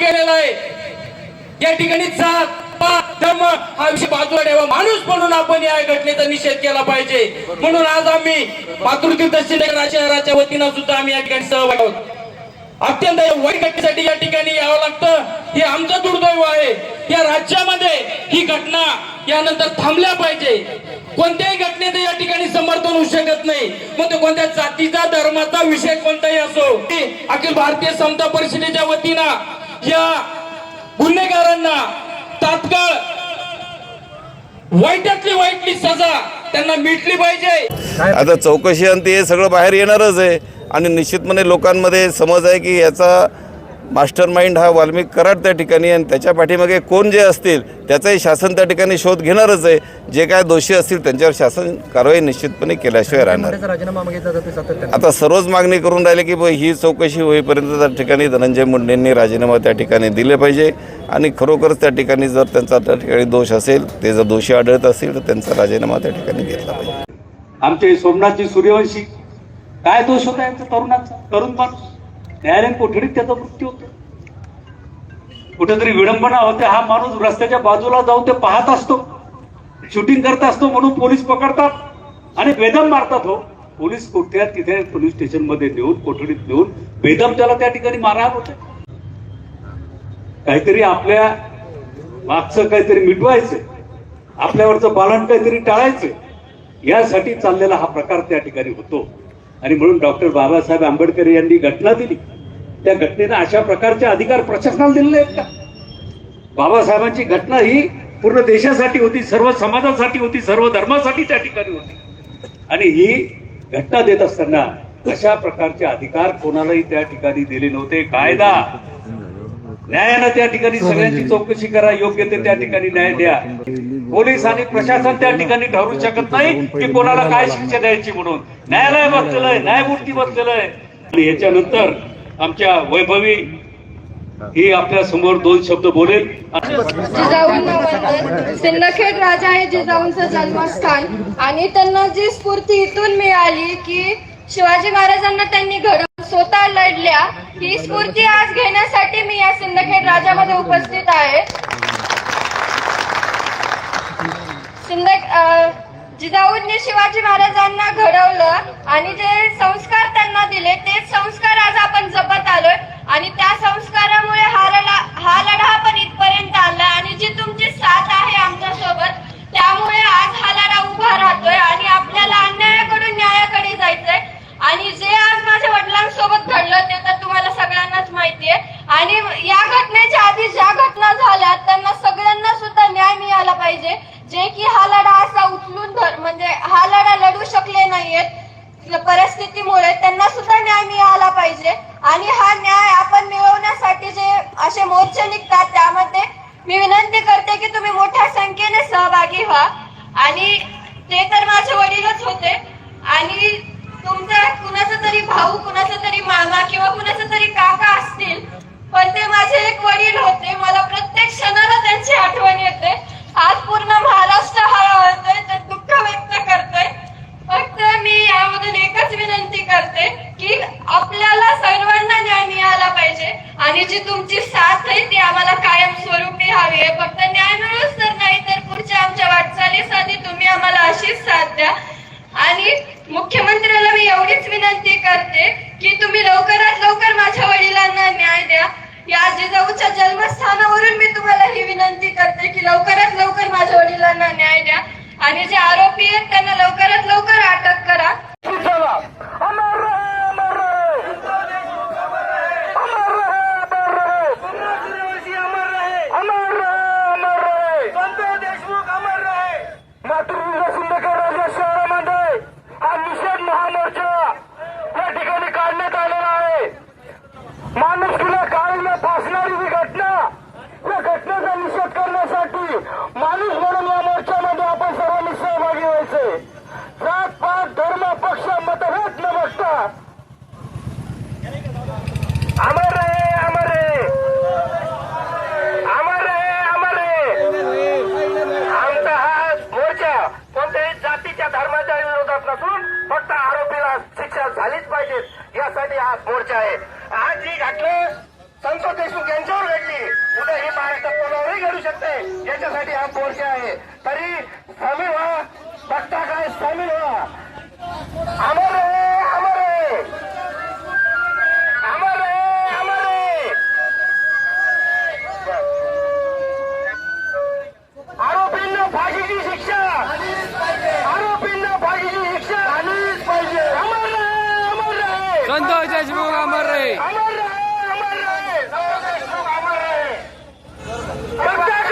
केलेला आहे. या ठिकाणी जात पात धर्म हा विषय बाजूला ठेवा. माणूस म्हणून आपण या घटनेचा निषेध केला पाहिजे. म्हणून आज आम्ही मातृतीर्थ शहराच्या वतीनं सुद्धा आम्ही या ठिकाणी सहभागी आहोत. अत्यंत वाईट घटनेसाठी या ठिकाणी यावं लागतं. हे आमचं दुर्दैव आहे. या राज्यामध्ये ही घटना यानंतर थांबल्या पाहिजे. कोणत्याही घटनेत या ठिकाणी समर्थन होऊ शकत नाही. मग तो कोणत्या जातीचा धर्माचा विषय कोणताही असो. अखिल भारतीय समता परिषदेच्या वतीनं या गुन्हेगारांना तात्काळ वाईटातली वाईटली सजा त्यांना मिटली पाहिजे. आता चौकशी अंती हे सगळं बाहेर येणारच आहे. आणि निश्चितपणे लोकांमध्ये समज आहे की याचा मास्टर माइंड हा वाल्मिक कराड त्या ठिकाणी आणि त्याच्या पाठीमागे कोण जे असतील त्याचाही शासन त्या ठिकाणी शोध घेणारच आहे. जे काय दोषी असतील त्यांच्यावर शासन कारवाई निश्चितपणे केल्याशिवाय राहणार. आता सर्वच मागणी करून राहिले की ही चौकशी होईपर्यंत त्या ठिकाणी धनंजय मुंडेंनी राजीनामा त्या ठिकाणी दिले पाहिजे आणि खरोखरच त्या ठिकाणी जर त्यांचा त्या ठिकाणी दोष असेल ते जर दोषी आढळत असतील तर त्यांचा राजीनामा त्या ठिकाणी घेतला पाहिजे. आमचे सोमनाथजी सूर्यवंशी काय दोष होता यांचा तरुणाचा? तरुण माणूस. न्यायालयीन कोठडीत त्याचा मृत्यू होतो. कुठेतरी विडंबना होते हा माणूस रस्त्याच्या बाजूला जाऊन ते पाहत असतो. शूटिंग करत असतो म्हणून पोलीस पकडतात आणि बेदम मारतात हो. पोलीस कोठ्यात तिथे पोलीस स्टेशनमध्ये नेऊन कोठडीत नेऊन बेदम त्याला त्या ठिकाणी मारहाण होते. काहीतरी आपल्या मागचं काहीतरी मिटवायचं आपल्यावरचं पालन काहीतरी टाळायचं यासाठी चाललेला हा प्रकार त्या ठिकाणी होतो. आणि म्हणून डॉक्टर बाबासाहेब आंबेडकर यांनी घटना दिली. त्या घटनेनं अशा प्रकारचे अधिकार प्रशासनाला दिलेले आहेत का? बाबासाहेबांची घटना ही पूर्ण देशासाठी होती सर्व समाजासाठी होती सर्व धर्मासाठी त्या ठिकाणी होती. आणि ही घटना देत असताना अशा प्रकारचे अधिकार कोणालाही त्या ठिकाणी दिले नव्हते? कायदा. न्यायानं त्या ठिकाणी सगळ्यांची चौकशी करा योग्य ते त्या ठिकाणी न्याय द्या. पोलीस आणि प्रशासन त्या ठिकाणी ठरवू शकत नाही की कोणाला काय शिक्षा द्यायची म्हणून. न्यायालय बसलेलं आहे न्यायमूर्ती बसलेलं आहे. आणि याच्यानंतर आमच्या वैभवी ही आपल्यासमोर दोन शब्द बोलेल. सिंदखेड राजा हे जिजाऊंचं जन्मस्थान आणि त्यांना जी स्फूर्ती इथून मिळाली की शिवाजी महाराजांना त्यांनी घडवून स्वतः लढल्या ही स्फूर्ती आज घेण्यासाठी मी या सिंदखेड राजामध्ये उपस्थित आहे. सिंद जिजाऊंनी शिवाजी महाराजांना घडवलं आणि जे संस्कार त्यांना दिले तेच संस्कार आज आपण जपत आलोय आणि त्या संस्कारामुळे हा लढा हा लढा पण इथपर्यंत आला आणि जी तुमची साथ आहे आमच्यासोबत त्यामुळे आज हा लढा उभा राहतोय आणि आपल्याला अन्यायाकडून न्यायाकडे जायचंय आणि जे आज माझ्या वडिलांसोबत घडलं ते तर तुम्हाला सगळ्यांनाच माहितीये. आणि या घटनेच्या आधी ज्या घटना झाल्या त्यांना सगळ्यांना सुद्धा न्याय मिळाला पाहिजे. जे की हा लढा असा उचलून धर म्हणजे हा लढा लढू शकले नाहीयेत. परिस्थितीमुळे त्यांना सुद्धा न्याय मिळाला पाहिजे. आणि हा न्याय आपण मिळवण्यासाठी जे असे मोर्चे निघतात त्यामध्ये मी विनंती करते की तुम्ही मोठ्या संख्येने सहभागी व्हा. आणि ते तर माझे वडीलच होते. आणि तुमचा कुणाचा तरी भाऊ कुणाचा तरी मामा किंवा कुणाचा तरी काका असतील पण ते माझे एक वडील होते. मला प्रत्येक क्षणाला त्यांची आठवण येते. आज पूर्ण महाराष्ट्र हळहळतोय ते दुःख व्यक्त करतोय. फक्त मी यामधून एकच विनंती करते की आपल्याला सर्वांना न्याय मिळाला पाहिजे आणि जी तुमची साथ आहे ती आम्हाला कायम स्वरूपी हवी आहे. फक्त न्याय मिळूच तर नाही तर पुढच्या आमच्या वाटचालीसाठी तुम्ही आम्हाला अशीच साथ द्या आणि मुख्यमंत्र्याला मी एवढीच विनंती करते की तुम्ही लवकरात लवकर माझ्या वडिलांना न्याय द्या. या जिजाऊच्या जन्मस्थानावरून मी तुम्हाला ही विनंती करते की लवकरात लवकर माझ्या वडिलांना न्याय द्या. आणि जे आरोपी आहेत झालीच पाहिजेत. यासाठी हा मोर्चा आहे. आज जी घातलं संतोष देशमुख यांच्यावर घडली उद्या ही महाराष्ट्र कोणावरही घडू शकते. याच्यासाठी हा मोर्चा आहे. तरी देशमुख अमर रहे अमर रहे अमर रहे अमर रहे